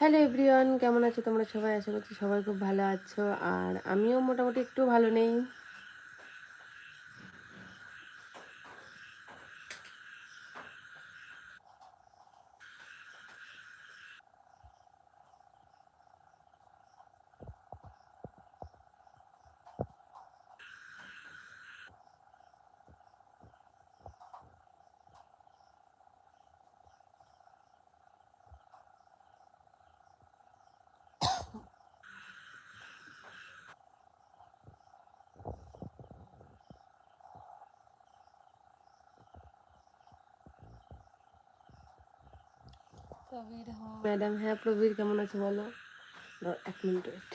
Hello everyone কেমন আছো? তোমরা সবাই? আশা করছি সবাই খুব ভালো আছো। আর আমিও মোটামুটি একটু ভালো নেই। ম্যাডাম হ্যাঁ প্রবীর কেমন আছে বলো? এক মিনিট ওয়েট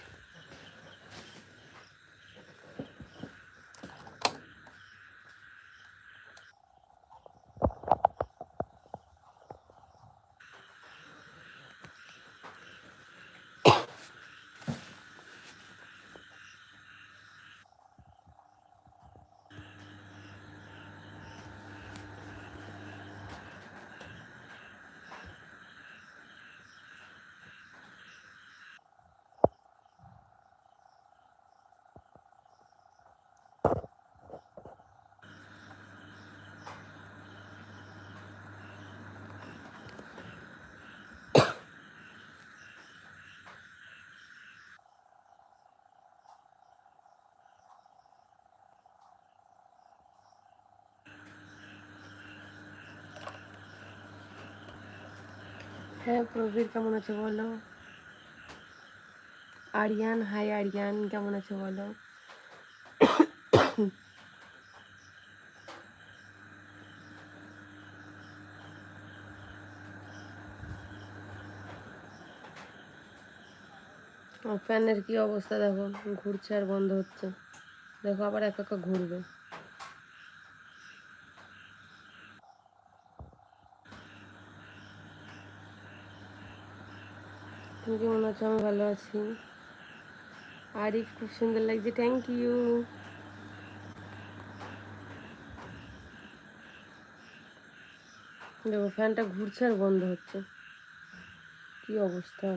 হ্যাঁ প্রবীর কেমন আছে বলো? আরিয়ান, হাই আরিয়ান, কেমন আছে বলো? ফ্যানের কি অবস্থা দেখো? ঘুরছে আর বন্ধ হচ্ছে। দেখো আবার একা একা ঘুরবে। তুমি মনে আছো আমি ভালো আছি। আরিফ, খুব সুন্দর লাগছে। থ্যাংক ইউ দেখো ফ্যানটা ঘুরছে আর বন্ধ হচ্ছে। কি অবস্থা?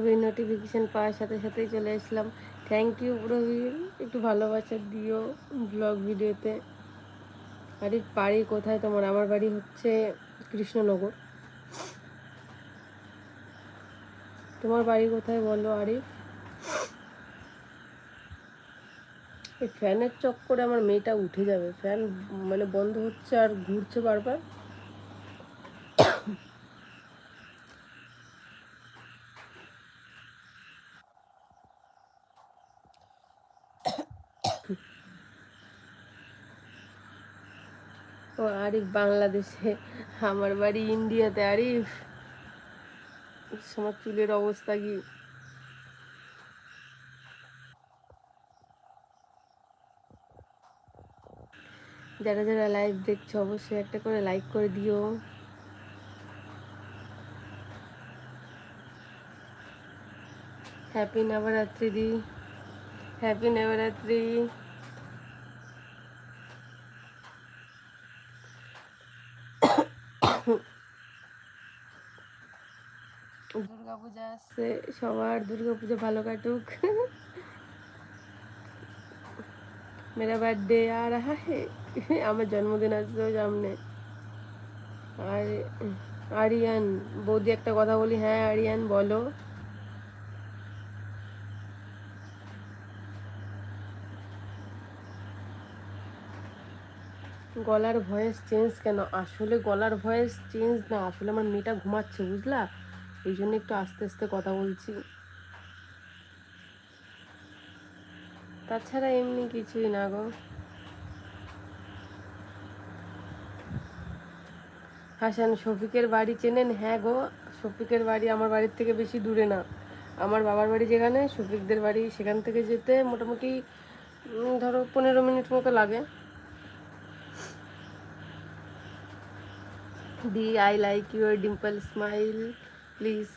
প্রবীর নোটিফিকেশান পাওয়ার সাথে সাথেই চলে আসলাম। Thank you Prabir. একটু ভালোবাসা দিও ব্লগ ভিডিওতে। আরে, বাড়ি কোথায় তোমার? আমার বাড়ি হচ্ছে কৃষ্ণনগর। তোমার বাড়ি কোথায় বলো, আরিফ? এই ফ্যানের চক্করে আমার মেয়েটা উঠে যাবে। ফ্যান মানে বন্ধ হচ্ছে আর ঘুরছে বারবার। ও আরিফ বাংলাদেশে, আমার বাড়ি ইন্ডিয়াতে। আরিফ চুলের অবস্থা কি? যারা যারা লাইভ দেখছ, অবশ্যই একটা করে লাইক করে দিও। হ্যাপি নবরাত্রি দি। হ্যাপি নবরাত্রি দুর্গা পূজা আসছে সবার দুর্গা পূজা ভালো কাটুক। মেরা বার্থডে আর রাহা হে। আমার জন্মদিন আসছে সামনে। আর, আরিয়ান, বৌদি একটা কথা বলি হ্যাঁ আরিয়ান, বলো। গলার ভয়েস চেঞ্জ কেন? আসলে গলার ভয়েস চেঞ্জ না, আসলে আমার মেয়েটা ঘুমাচ্ছে, বুঝলা? এই জন্য একটু আস্তে আস্তে কথা বলছি। তাছাড়া এমনি কিছুই না গো। হাসান, শফিকের বাড়ি চেনেন? হ্যাঁ গো, শফিকের বাড়ি আমার বাড়ির থেকে বেশি দূরে না। আমার বাবার বাড়ি যেখানে, শফিকদের বাড়ি সেখান থেকে যেতে মোটামুটি ধরো পনেরো মিনিট মতো লাগে। দি, I like your dimple smile. Please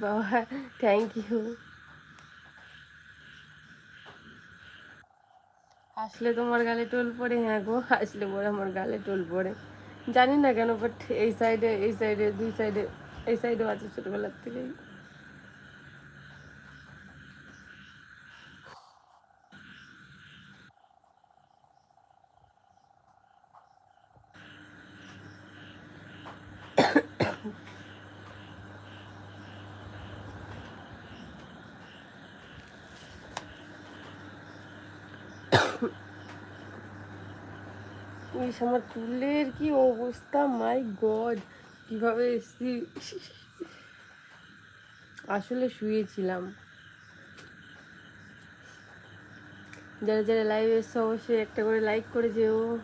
বাবা থ্যাংক ইউ হাসলে তোমার গালে টোল পড়ে হ্যাঁ গো হাসলে পরে আমার গালে টোল পড়ে জানি না কেন বাট এই সাইডে এই সাইডে দুই সাইডে এই সাইডেও আছে ছোটোবেলার থেকেই ইস, আমার চুলের কি অবস্থা? মাই গড কীভাবে এসছি? আসলে শুয়েছিলাম। যারা যারা লাইভ এসছে, অবশ্যই একটা করে লাইক করে যেও।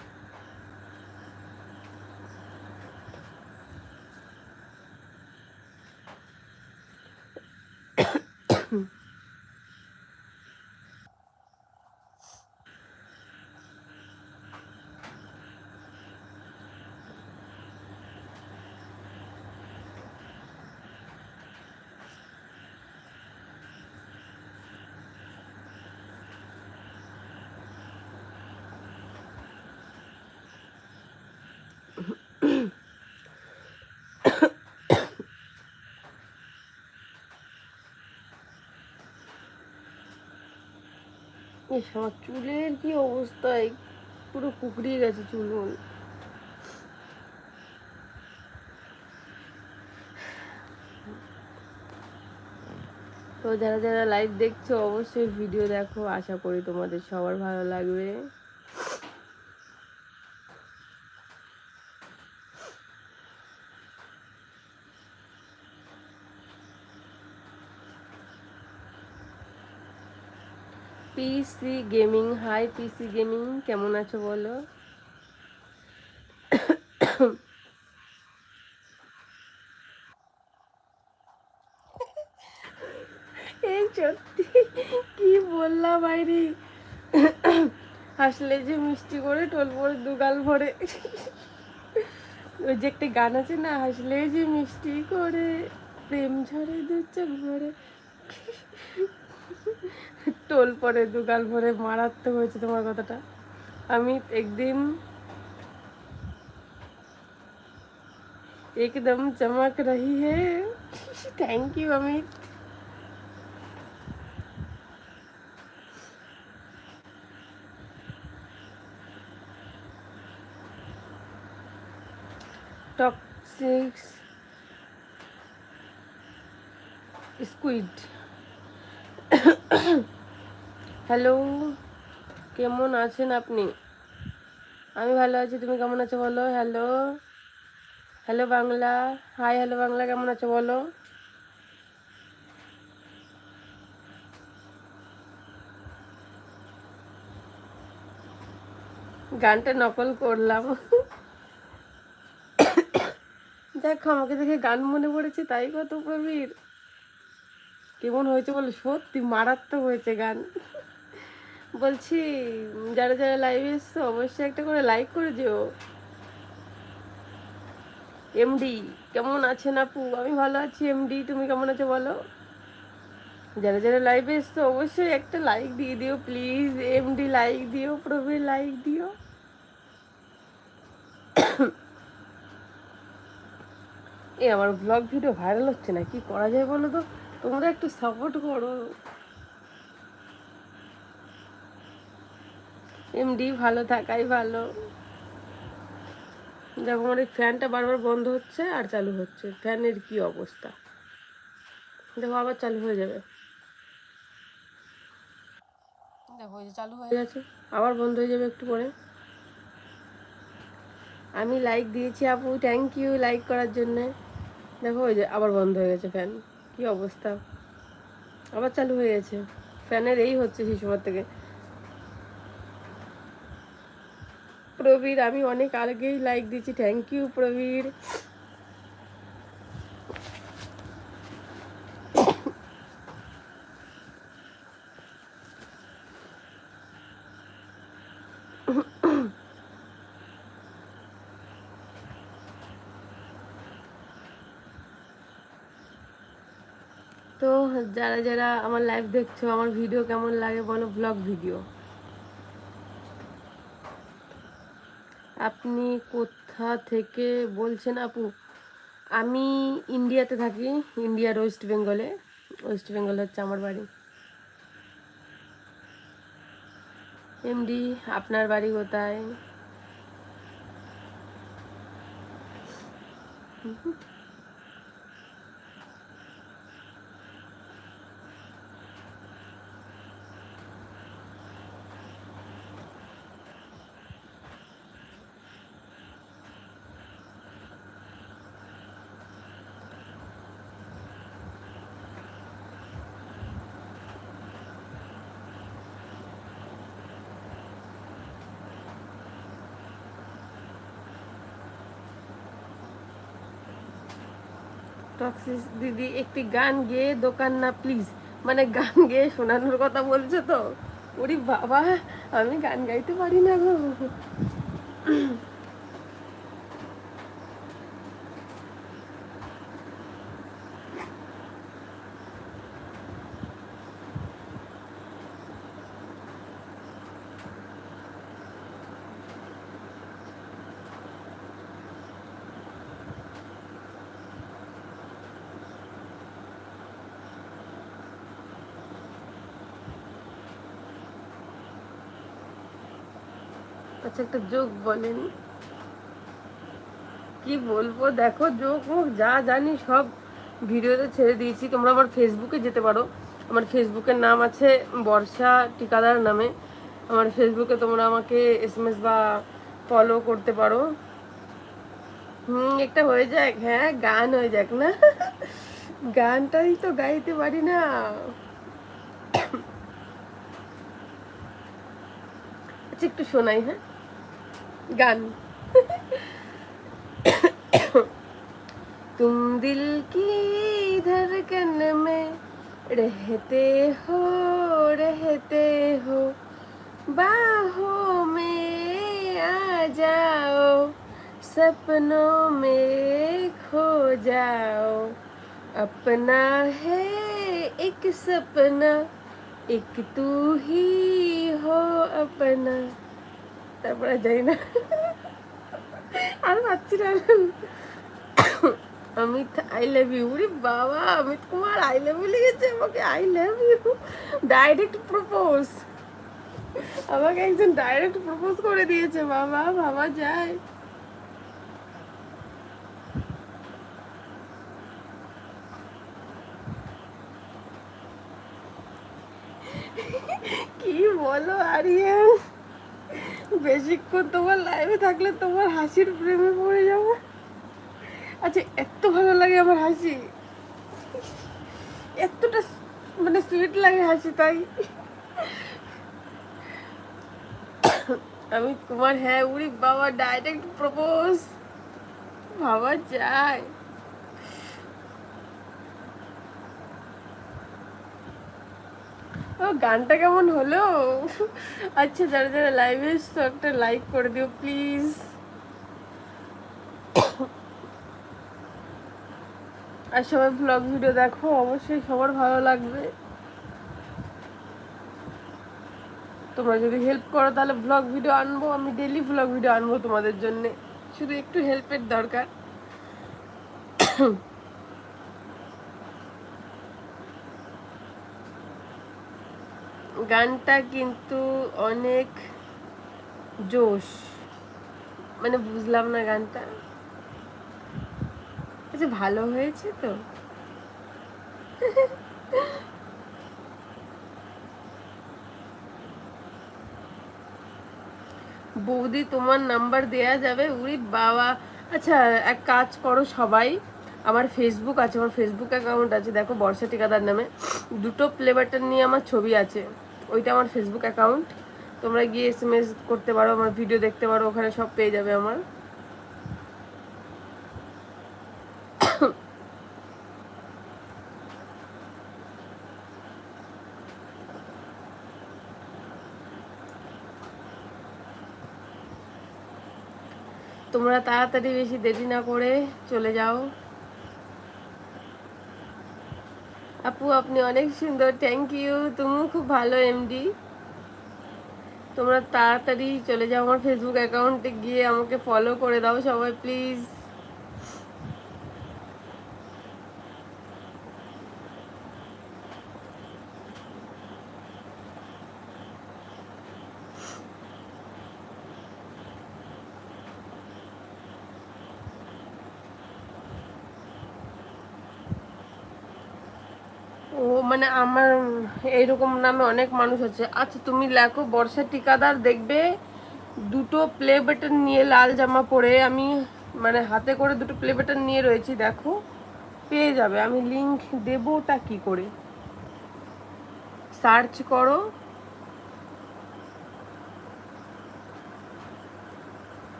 চুলের কি অবস্থায় পুরো কুকড়িয়ে গেছে চুল তো যারা যারা লাইভ দেখছ, অবশ্যই ভিডিও দেখো। আশা করি তোমাদের সবার ভালো লাগবে। PC gaming hi PC gaming কেমন আছো বলো? এই সত্যি, কি বললাম বাইরে হাসলে যে মিষ্টি করে, টোল পরে দুগাল ভরে। ওই যে একটা গান আছে না, হাসলে যে মিষ্টি করে, প্রেম ঝরে দু চোখ ভরে। টোল পরে দুগাল পরে মারাত্মক হয়েছে তোমার কথাটা। আমি একদিন একদম চমক রহি হে। Thank you Amit. Toxic squid hello, কেমন আছেন আপনি? আমি ভালো আছি, তুমি কেমন আছো বলো? Hello hello Bangla, hi, hello Bangla, কেমন আছো বলো? গানটা নকল করলাম। দেখো, আমাকে দেখে গান মনে পড়েছে, তাই কত প্রবীর কেমন হয়েছে বলো? সত্যি মারাত্মক হয়েছে গান। বলছি যারা যারা লাইভ এসছো, অবশ্যই একটা করে লাইক করে যেও। এমডি কেমন আছেন আপু? আমি ভালো আছি এমডি তুমি কেমন আছো বলো? যারা যারা লাইভে এসছো, অবশ্যই একটা লাইক দিয়ে দিও প্লিজ এমডি লাইক দিও, প্রবীর লাইক দিও। এ আমার ব্লগ ভিডিও ভাইরাল হচ্ছে না, কি করা যায় বলো তো? তোমরা একটু সাপোর্ট করো। এমডি ভালো থাকাই ভালো। দেখো আমার এই ফ্যানটা বারবার বন্ধ হচ্ছে আর চালু হচ্ছে। ফ্যানের কি অবস্থা? দেখো আবার চালু হয়ে যাবে। দেখো যে চালু হয়ে গেছে, আবার বন্ধ হয়ে যাবে একটু পরে। আমি লাইক দিয়েছি আপু থ্যাংক ইউ লাইক করার জন্যে। দেখো ওই যে আবার বন্ধ হয়ে গেছে ফ্যান কি অবস্থা? আবার চালু হয়ে গেছে। ফ্যানের এই হচ্ছে সেই সময় থেকে। প্রবীর, আমি অনেক আগেই লাইক দিচ্ছি থ্যাংক ইউ প্রবীর। তো যারা যারা আমার লাইভ দেখছ, আমার ভিডিও কেমন লাগে বলো ব্লগ ভিডিও আপনি কোথা থেকে বলছেন আপু? আমি ইন্ডিয়াতে থাকি ইন্ডিয়ার ওয়েস্ট বেঙ্গলে। ওয়েস্ট বেঙ্গল হচ্ছে আমার বাড়ি। এমডি, আপনার বাড়ি কোথায়? টক্সিস দিদি, একটি গান গেয়ে দোকান না প্লিজ মানে গান গেয়ে শোনানোর কথা বলছো তো? ওরে বাবা, আমি গান গাইতে পারি না গো। আচ্ছা একটা যোগ বলেন। কি বলব? দেখো যোগ মুখ যা জানি সব ভিডিওতে ছেড়ে দিয়েছি। তোমরা আমার ফেসবুকে যেতে পারো। আমার ফেসবুকের নাম আছে বর্ষা টিকাদার নামে। আমার ফেসবুকে তোমরা আমাকে এস এসএমএস বা ফলো করতে পারো। হুম, একটা হয়ে যাক হ্যাঁ গান হয়ে যাক না? গানটাই তো গাইতে পারি না। আচ্ছা একটু শোনাই হ্যাঁ? গান तुम दिल की धड़कन में रहते हो रहते हो। बाहों में आ जाओ, सपनों में खो जाओ। अपना है एक सपना, एक तू ही हो अपना। তারপরে যাই না। আর পাচ্ছি না। অমিত আই লাভ ইউ রে বাবা, Amit Kumar I love you লিখেছে আমাকে। I love you direct propose আমাকে একজন ডাইরেক্ট প্রপোজ করে দিয়েছে। বাবা ভাবা যায়। কি বলো আরিয়ান বেশিক্ষণ তোমার লাইভে থাকলে তোমার হাসির প্রেমে পড়ে যাব। আচ্ছা এত ভালো লাগে আমার হাসি। এতটা মানে সুইট লাগে হাসি, তাই। আমি তোমার হ্যাঁ উড়ি বাবা ডাইরেক্ট প্রপোজ ভাবা যায়। ও, গানটা কেমন হলো? আচ্ছা যারা যারা লাইভে এসছো, একটা লাইক করে দিও প্লিজ আর সবাই ব্লগ ভিডিও দেখো, অবশ্যই সবার ভালো লাগবে। তোমরা যদি হেল্প করো, তাহলে ব্লগ ভিডিও আনব, আমি ডেলি ব্লগ ভিডিও আনব তোমাদের জন্য। শুধু একটু হেল্পের দরকার। গানটা কিন্তু অনেক জোশ। মানে বুঝলাম না গানটা। আচ্ছা ভালো হয়েছে তো? বৌদি, তোমার নাম্বার দেয়া যাবে? উরি বাবা। আচ্ছা এক কাজ করো সবাই। আমার ফেসবুক আছে, আমার ফেসবুক অ্যাকাউন্ট আছে। দেখো, বর্ষা ঠিকাদার নামে। দুটো প্লে নিয়ে আমার ছবি আছে। ওইটা আমার ফেসবুক অ্যাকাউন্ট তোমরা গিয়ে এস এম এস করতে পারো, আমার ভিডিও দেখতে পারো, ওখানে সব পেয়ে যাবে আমার। তোমরা তাড়াতাড়ি বেশি দেরি না করে চলে যাও। আপু, আপনি অনেক সুন্দর থ্যাংক ইউ তুমিও খুব ভালো এমডি তোমরা তাড়াতাড়ি চলে যাও আমার ফেসবুক অ্যাকাউন্টে গিয়ে আমাকে ফলো করে দাও সবাই প্লিজ ও মানে আমার এইরকম নামে অনেক মানুষ আছে। আচ্ছা তুমি লেখো বর্ষা টিকাদার দেখবে, দুটো প্লে বাটন নিয়ে লাল জামা পরে আমি মানে হাতে করে দুটো প্লে বাটন নিয়ে রয়েছি, দেখো, পেয়ে যাবে। আমি লিংক দেবোটা কি করে? সার্চ করো।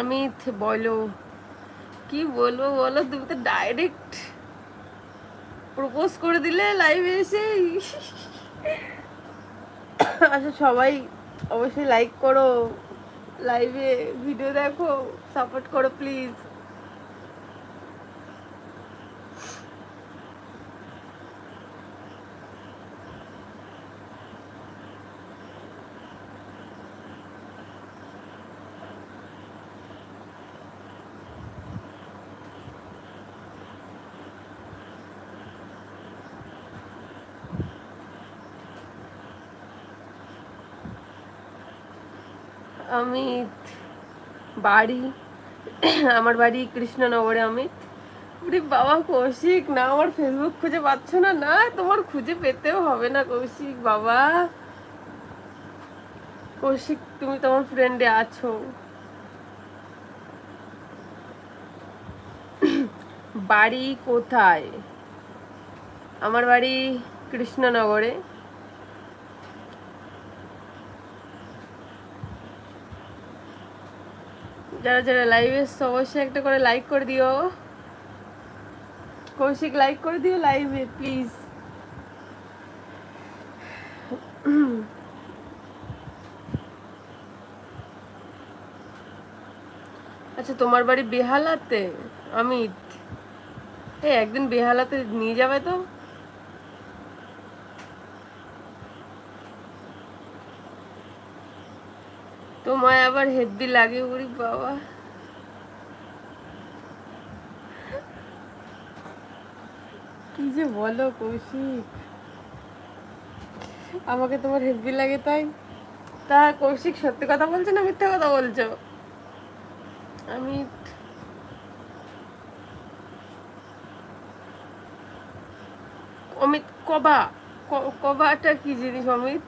আমি বলো। কি বলব বলো? তুমি তো ডাইরেক্ট প্রপোজ করে দিলে লাইভে এসে আচ্ছা সবাই অবশ্যই লাইক করো। লাইভে ভিডিও দেখো সাপোর্ট করো প্লিজ অমিত, বাড়ি, আমার বাড়ি কৃষ্ণনগরে, অমিত। ওরে বাবা, কৌশিক, না আমার ফেসবুক খুঁজে পাচ্ছ না? না, তোমার খুঁজে পেতেও হবে না, কৌশিক বাবা। কৌশিক, তুমি তোমার ফ্রেন্ডে আছো। বাড়ি কোথায়? আমার বাড়ি কৃষ্ণনগরে। যারা যারা লাইভে এসছো, অবশ্যই একটা করে লাইক করে দিও। কৌশিক লাইক করে দিও লাইভে প্লিজ আচ্ছা তোমার বাড়ি বেহালাতে? অমিত এই একদিন বেহালাতে নিয়ে যাবে তো? তোমায় আবার হেভি লাগে উড়ি বাবা। কি যে বলো কৌশিক? আমাকে তোমার হেভি লাগে তাই? তা কৌশিক সত্যি কথা বলছো না মিথ্যা কথা বলছো? আমি অমিত কবা কবাটা কি জিনিস অমিত?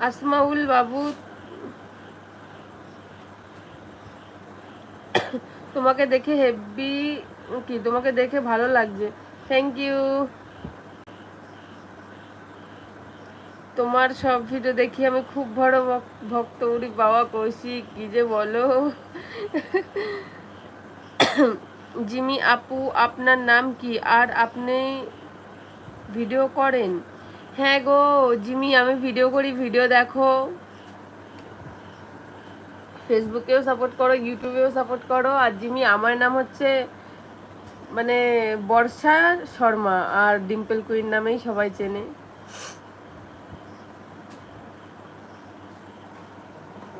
আসমাউল বাবু, তোমাকে দেখে হেভি কি? তোমাকে দেখে ভালো লাগছে। থ্যাংক ইউ তোমার সব ভিডিও দেখি আমি খুব বড় ভক- ভক্ত। উড়ি বাবা কৌশিক, কি যে বলো? জিমি আপু, আপনার নাম কি? আর আপনি ভিডিও করেন? হ্যাঁ গো, জিমি, আমি ভিডিও করি ভিডিও দেখো। ফেসবুকেও সাপোর্ট করো ইউটিউবেও সাপোর্ট করো। আর জিমি, আমার নাম হচ্ছে মানে বর্ষা শর্মা, আর ডিম্পল কুইন নামেই সবাই চেনে।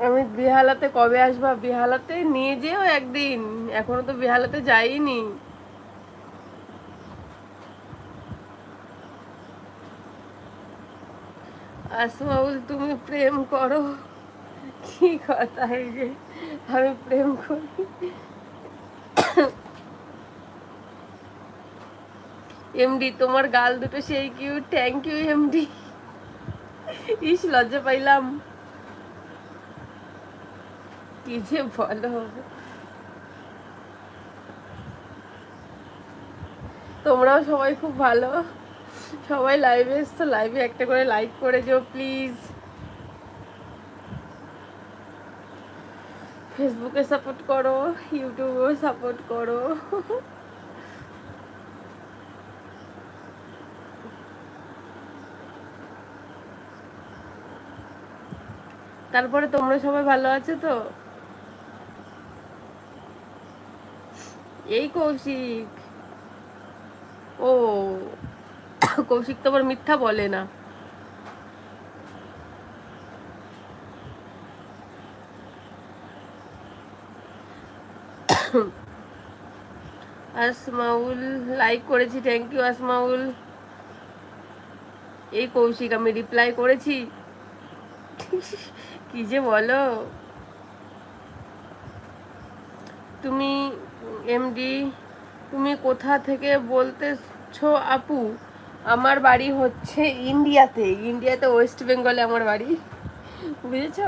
আমি বিহালাতে কবে আসবা? বিহালাতে নিয়ে যেও একদিন। এখনও তো বিহালাতে যাইনি। আসমাউল, তুমি প্রেম করো। কি কথা এই যে? আমি প্রেম করি। এমডি, তোমার গাল দুটো সেই কিউট থ্যাংক ইউ এমডি। ইস, লজ্জা পাইলাম। কি যে বলো। তোমরাও সবাই খুব ভালো। সবাই লাইভে এসছো লাইভে একটা করে লাইক করে যাও প্লিজ ফেসবুকে সাপোর্ট করো ইউটিউবেও সাপোর্ট করো। তারপরে তোমরা সবাই ভালো আছো তো? এই কৌশিক। ও। কৌশিক তো আবার মিথ্যা বলে না। আসমাউল লাইক করেছি থ্যাংক ইউ আসমাউল। এই কৌশিক, আমি রিপ্লাই করেছি। কি যে বলো? তুমি এমডি তুমি কোথা থেকে বলতেছো আপু? আমার বাড়ি হচ্ছে ইন্ডিয়াতে ইন্ডিয়াতে ওয়েস্ট বেঙ্গলে আমার বাড়ি। বুঝেছ?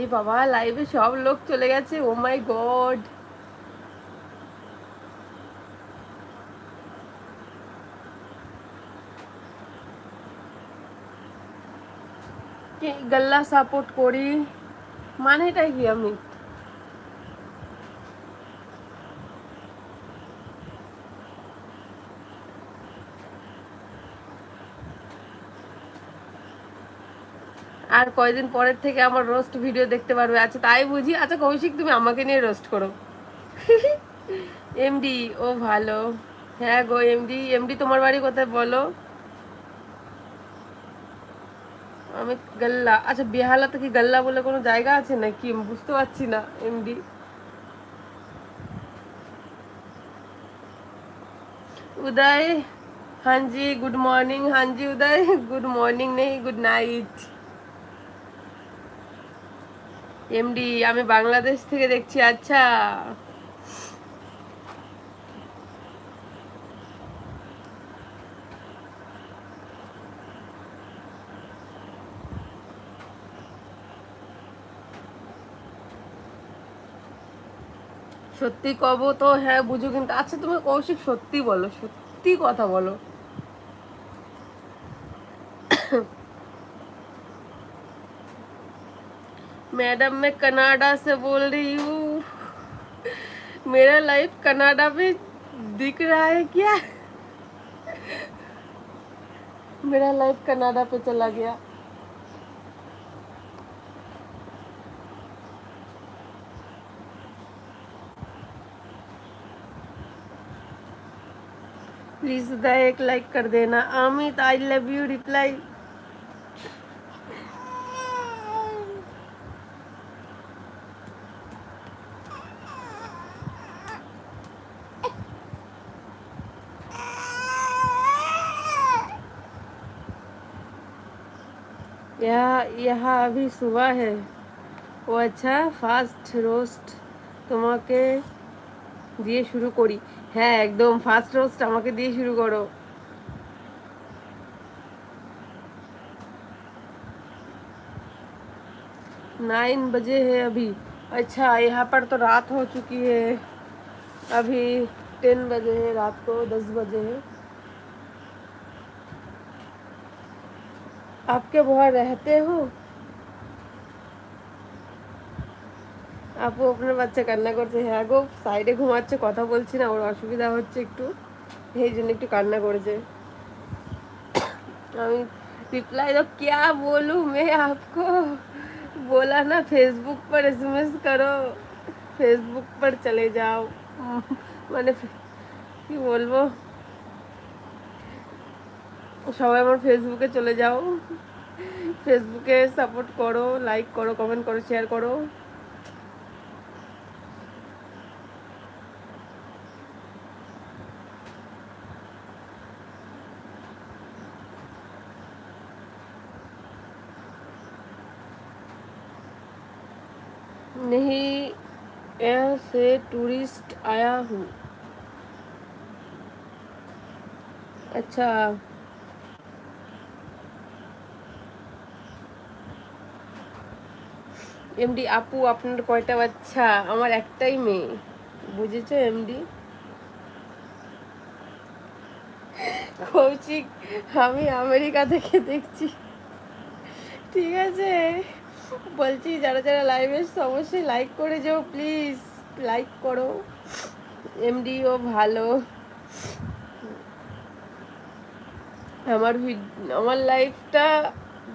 এ বাবা লাইভে সব লোক চলে গেছে ও মাই গড গল্লা সাপোর্ট করি? মানেটা কি আমি? আর কয়দিন পরের থেকে আমার রোস্ট ভিডিও দেখতে পারবে আচ্ছা তাই বুঝি আচ্ছা কৌশিক তুমি আমাকে নিয়ে রোস্ট করো এমডি ও ভালো হ্যাঁ গো এমডি এমডি তোমার বাড়ি কোথায় বলো আমি গাল্লা আচ্ছা বেহালাতে কি গাল্লা বলে কোনো জায়গা আছে নাকি আমি বুঝতে পারছি না এমডি उदय हाँ जी गुड मॉर्निंग हाँ जी उदय गुड मॉर्निंग नहीं गुड नाइट এমডি আমি বাংলাদেশ থেকে দেখছি আচ্ছা। সত্যি কব তো হ্যাঁ বুঝো কিন্তু আচ্ছা তুমি কৌশিক, সত্যি বলো, সত্যি কথা বলো। मैडम, मैं कनाडा से बोल रही हूँ। मेरा लाइफ कनाडा में दिख रहा है क्या? मेरा लाइफ कनाडा पे चला गया। प्लीज़ एक लाइक कर देना। Amit I love you reply यहाँ यहाँ अभी सुबह है ও আচ্ছা ফার্স্ট রোস্ট তোমাকে দিয়ে শুরু করি হ্যাঁ একদম ফার্স্ট রোস্ট আমাকে দিয়ে শুরু করো नाइन बजे है अभी अच्छा यहाँ पर तो रात हो चुकी है अभी टेन बजे है रात को दस बजे है आपके वहाँ रहते हो আপু আপনার বাচ্চা কান্না করছে হ্যাঁ গো সাইডে ঘুমাচ্ছে কথা বলছি না ওর অসুবিধা হচ্ছে একটু এই জন্য একটু কান্না করেছে আমি रिप्लाई तो क्या बोलूँ मैं आपको बोला ना फेसबुक पर एसएमएस करो फेसबुक पर चले जाओ মানে কি বলবো সবাই আমার ফেসবুকে চলে যাও ফেসবুকে সাপোর্ট করো লাইক করো কমেন্ট করো শেয়ার করো नहीं यहाँ से टूरिस्ट आया हूँ अच्छा এমডি আপু আপনার কয়টা বাচ্চা আমার একটাই মেয়ে বুঝেছো এমডি কৌশিক আমি আমেরিকা থেকে দেখছি ঠিক আছে বলছি, যারা যারা লাইভ এসছে, অবশ্যই লাইক করে যাও প্লিজ লাইক করো। এমডিও ভালো। আমার আমার লাইফটা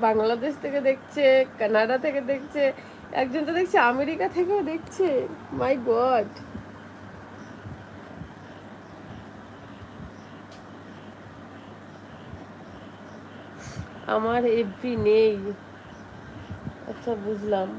বাংলাদেশ থেকে দেখছে, কানাডা থেকে দেখছে, একজন তো দেখছে, আমেরিকা থেকেও দেখছে। মাই গড আমার এফবি নেই। আচ্ছা বুঝলাম।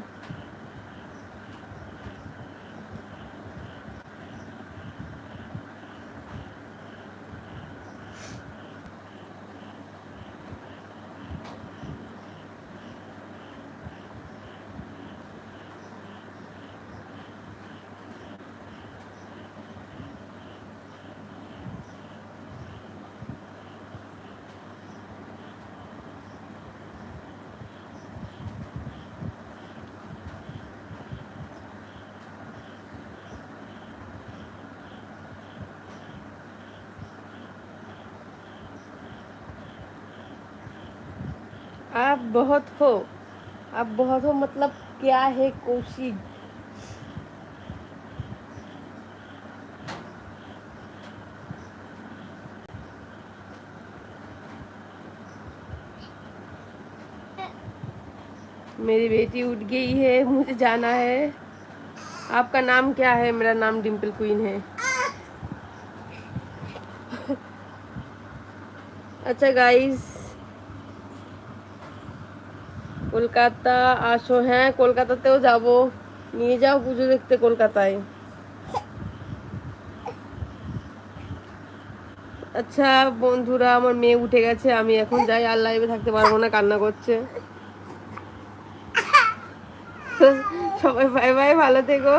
बहुत हो। आप बहुत हो मतलब क्या है कोशिश? मेरी बेटी उठ गई है, मुझे जाना है। आपका नाम क्या है? मेरा नाम डिम्पल क्वीन है। अच्छा गाइस কলকাতা, আসো। হ্যাঁ কলকাতাতেও যাব। নিয়ে যাও পুজো দেখতে কলকাতায়। আচ্ছা বন্ধুরা, আমার মেয়ে উঠে গেছে। আমি এখন যাই, আর লাইভে থাকতে পারব না, কান্না করছে। সবাই বাই বাই ভালো থেকো।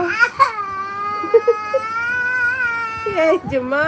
এই যে মা।